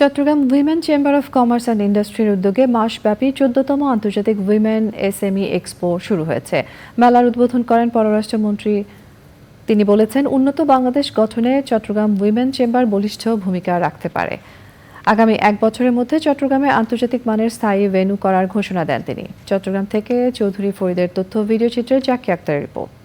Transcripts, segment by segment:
Chattogram women chamber of commerce and ইন্ডাস্ট্রির উদ্যোগে মাসব্যাপী চোদ্দতম আন্তর্জাতিক উইমেন এসএমই এক্সপো শুরু হয়েছে। মেলার উদ্বোধন করেন পররাষ্ট্রমন্ত্রী। তিনি বলেছেন, উন্নত বাংলাদেশ গঠনে চট্টগ্রাম উইমেন চেম্বার বলিষ্ঠ ভূমিকা রাখতে পারে। আগামী এক বছরের মধ্যে চট্টগ্রামে আন্তর্জাতিক মানের স্থায়ী ভেন্যু করার ঘোষণা দেন তিনি। চট্টগ্রাম থেকে চৌধুরী ফরিদের তথ্য, ভিডিও চিত্রে জাকি আক্তারের রিপোর্ট।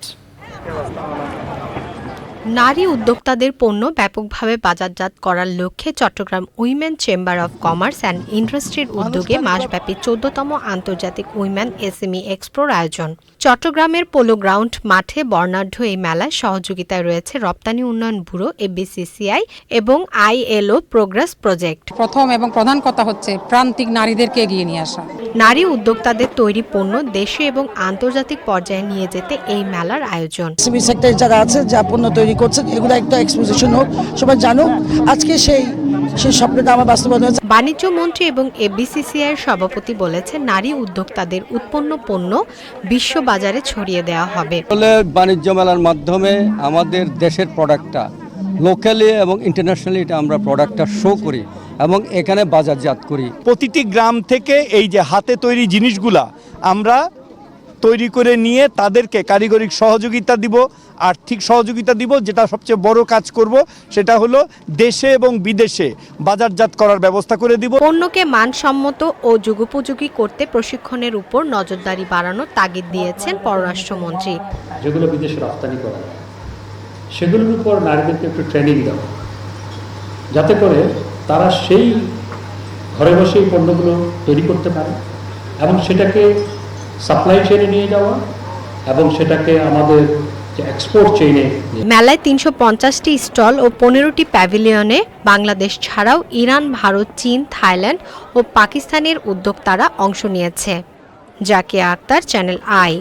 নারী উদ্যোক্তাদের পণ্য ব্যাপকভাবে বাজারজাত করার লক্ষ্যে Chattogram women chamber of commerce and ইন্ডাস্ট্রির উদ্যোগে মাসব্যাপী চোদ্দতম আন্তর্জাতিক উইমেন এসএমই এক্সপোর আয়োজন। চট্টগ্রামের পোলো গ্রাউন্ড মাঠে বর্ণাঢ্য এই মেলায় সহযোগিতায় রয়েছে রপ্তানি উন্নয়ন ব্যুরো এবিসিসিআই এবং আইএলও প্রোগ্রেস প্রজেক্ট। প্রথম এবং প্রধান কথা হচ্ছে প্রান্তিক নারীদেরকে এগিয়ে নিয়ে আসা। নারী উদ্যোক্তাদের তৈরি পণ্য দেশে এবং আন্তর্জাতিক পর্যায়ে নিয়ে যেতে এই মেলার আয়োজন। যারা আছে যা পণ্য তৈরি করছেন এগুলো একটা এক্সপোজিশন হোক সবাই জানুক। আজকে সেই সেই স্বপ্নটা আমার বাস্তবায়ন হয়েছে। বাণিজ্য মন্ত্রী এবং এবিসিসিআই এর সভাপতি বলেছেন নারী উদ্যোক্তাদের উৎপন্ন পণ্য বিশ্ব বাজারে ছড়িয়ে দেওয়া হবে। বাণিজ্য মেলার মাধ্যমে আমাদের দেশের প্রোডাক্টটা লোকালি এবং ইন্টারন্যাশনালি এটা আমরা প্রোডাক্টটা শো করি এবং এখানে বাজারজাত করি। প্রতিটি গ্রাম থেকে এই যে হাতে তৈরি জিনিসগুলা আমরা তৈরি করে নিয়ে তাদেরকে কারিগরিক সহযোগিতা দিব আর্থিক সহযোগিতা দিব যেটা সবচেয়ে বড় কাজ করব সেটা হলো দেশে এবং বিদেশে বাজারজাত করার ব্যবস্থা করে দিব। পণ্যকে মানসম্মত ও যুগোপযোগী করতে প্রশিক্ষণের উপর নজরদারি বাড়ানোর তাগিদ দিয়েছেন পররাষ্ট্রমন্ত্রী। যেগুলো বিদেশে রপ্তানি করা সেগুলোর উপর নারীদেরকে একটু ট্রেনিং দেওয়া যাতে করে তারা সেই ঘরে বসেই পণ্যগুলো তৈরি করতে পারে এবং সেটাকে সাপ্লাই চেনে নিয়ে যাওয়া এবং সেটাকে আমাদের এক্সপোর্ট চেইনে মেলায় তিনশো পঞ্চাশটি স্টল ও পনেরোটি প্যাভিলিয়নে বাংলাদেশ ছাড়াও ইরান, ভারত, চীন, থাইল্যান্ড ও পাকিস্তানের উদ্যোক্তারা অংশ নিয়েছে। Zakia Akhter, channel I.